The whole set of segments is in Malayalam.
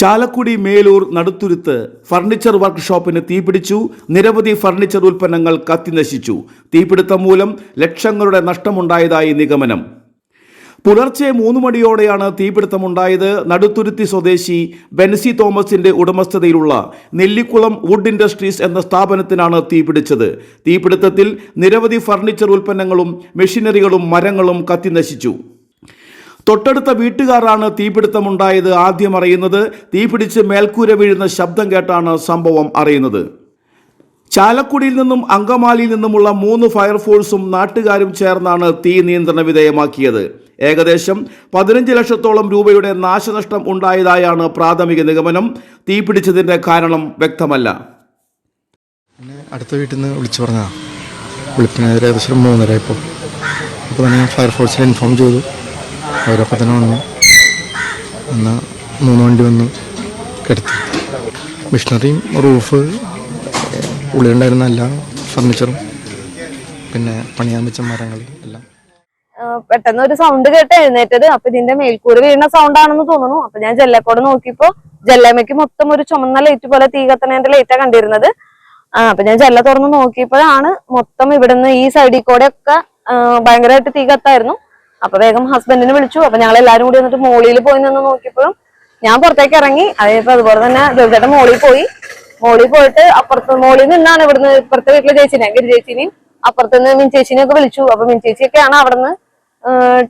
ചാലക്കുടി മേലൂർ നടുത്തുരുത്ത് ഫർണിച്ചർ വർക്ക്ഷോപ്പിന് തീപിടിച്ചു. നിരവധി ഫർണിച്ചർ ഉൽപ്പന്നങ്ങൾ കത്തിനശിച്ചു തീപിടുത്തം മൂലം ലക്ഷങ്ങളുടെ നഷ്ടമുണ്ടായതായി നിഗമനം. പുലർച്ചെ മൂന്ന് മണിയോടെയാണ് തീപിടുത്തമുണ്ടായത്. നടുത്തുരുത്തി സ്വദേശി ബെൻസി തോമസിന്റെ ഉടമസ്ഥതയിലുള്ള നെല്ലിക്കുളം വുഡ് ഇൻഡസ്ട്രീസ് എന്ന സ്ഥാപനത്തിനാണ് തീപിടിച്ചത്. തീപിടുത്തത്തിൽ നിരവധി ഫർണിച്ചർ ഉൽപ്പന്നങ്ങളും മെഷീനറികളും മരങ്ങളും കത്തിനശിച്ചു തൊട്ടടുത്ത വീട്ടുകാരാണ് തീപിടുത്തമുണ്ടായത് ആദ്യം അറിയുന്നത്. തീപിടിച്ച് മേൽക്കൂര വീഴുന്ന ശബ്ദം കേട്ടാണ് സംഭവം അറിയുന്നത്. ചാലക്കുടിയിൽ നിന്നും അങ്കമാലിയിൽ നിന്നുമുള്ള മൂന്ന് ഫയർഫോഴ്സും നാട്ടുകാരും ചേർന്നാണ് തീ നിയന്ത്രണ വിധേയമാക്കിയത്. ഏകദേശം പതിനഞ്ച് ലക്ഷത്തോളം രൂപയുടെ നാശനഷ്ടം ഉണ്ടായതായാണ് പ്രാഥമിക നിഗമനം. തീപിടിച്ചതിന്റെ കാരണം വ്യക്തമല്ല. അടുത്ത വീട്ടിൽ നിന്ന് വിളിച്ചു പറഞ്ഞതാണ് വിളിപ്പിനെതിരെ ഏകദേശം മൂന്നര ഇപ്പോൾ അപ്പോൾ തന്നെ ഫയർഫോഴ്സിനെ ഇൻഫോം ചെയ്തു. അവരപ്പോൾ തന്നെ വന്നു. എന്നാൽ മൂന്ന് വണ്ടി വന്നു കിടത്തി. മിഷണറിയും റൂഫ് ഉള്ളിലുണ്ടായിരുന്ന എല്ലാ ഫർണിച്ചറും പിന്നെ പണിയാൻ വെച്ച മരങ്ങൾ എല്ലാം. പെട്ടെന്ന് ഒരു സൗണ്ട് കേട്ട് എഴുന്നേറ്റത്. അപ്പൊ ഇതിന്റെ മേൽക്കൂര് വീണ സൗണ്ട് ആണെന്ന് തോന്നുന്നു. അപ്പൊ ഞാൻ ജല്ലക്കോട് നോക്കിയപ്പോ ജല്ലമ്മയ്ക്ക് മൊത്തം ഒരു ചുമന്ന ലൈറ്റ് പോലെ തീ കത്തണേന്റെ ലൈറ്റാ കണ്ടിരുന്നത്. ആ അപ്പൊ ഞാൻ ജല്ല തുറന്ന് നോക്കിയപ്പോഴാണ് മൊത്തം ഇവിടുന്ന് ഈ സൈഡിൽ കൂടെ ഒക്കെ ഭയങ്കരമായിട്ട് തീ കത്തായിരുന്നു. അപ്പൊ വേഗം ഹസ്ബൻഡിനെ വിളിച്ചു. അപ്പൊ ഞങ്ങൾ എല്ലാരും കൂടി വന്നിട്ട് മോളിയിൽ പോയി നിന്ന് നോക്കിയപ്പോഴും ഞാൻ പുറത്തേക്ക് ഇറങ്ങി. അതിപ്പോ അതുപോലെ തന്നെ ജോലിച്ചേട്ടൻ മോളിൽ പോയി. മോളിൽ പോയിട്ട് അപ്പുറത്ത് മോളിൽ നിന്നാണ് ഇവിടുന്ന് ഇപ്പുറത്തെ വീട്ടിലെ ചേച്ചിനെ ഗിരി ചേച്ചിനെയും അപ്പുറത്തുനിന്ന് മിൻ ചേച്ചിനെ ഒക്കെ വിളിച്ചു. അപ്പൊ മിൻ ചേച്ചിയൊക്കെയാണ് അവിടുന്ന്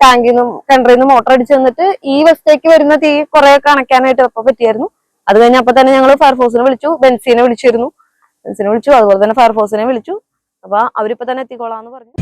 ടാങ്കിൽ നിന്നും കിണറിൽ നിന്ന് മോട്ടർ അടിച്ചു തന്നിട്ട് ഈ വശത്തേക്ക് വരുന്ന തീ കുറെ കണക്കാനായിട്ട് അപ്പൊ പറ്റിയായിരുന്നു. അത് കഴിഞ്ഞ് അപ്പൊ തന്നെ ഞങ്ങൾ ഫയർഫോഴ്സിനെ വിളിച്ചു ബെൻസിനെ വിളിച്ചിരുന്നു. ബെൻസിനെ വിളിച്ചു അതുപോലെ തന്നെ ഫയർഫോഴ്സിനെ വിളിച്ചു. അപ്പൊ അവരിപ്പോ തന്നെ എത്തിക്കോളാന്ന് പറഞ്ഞു.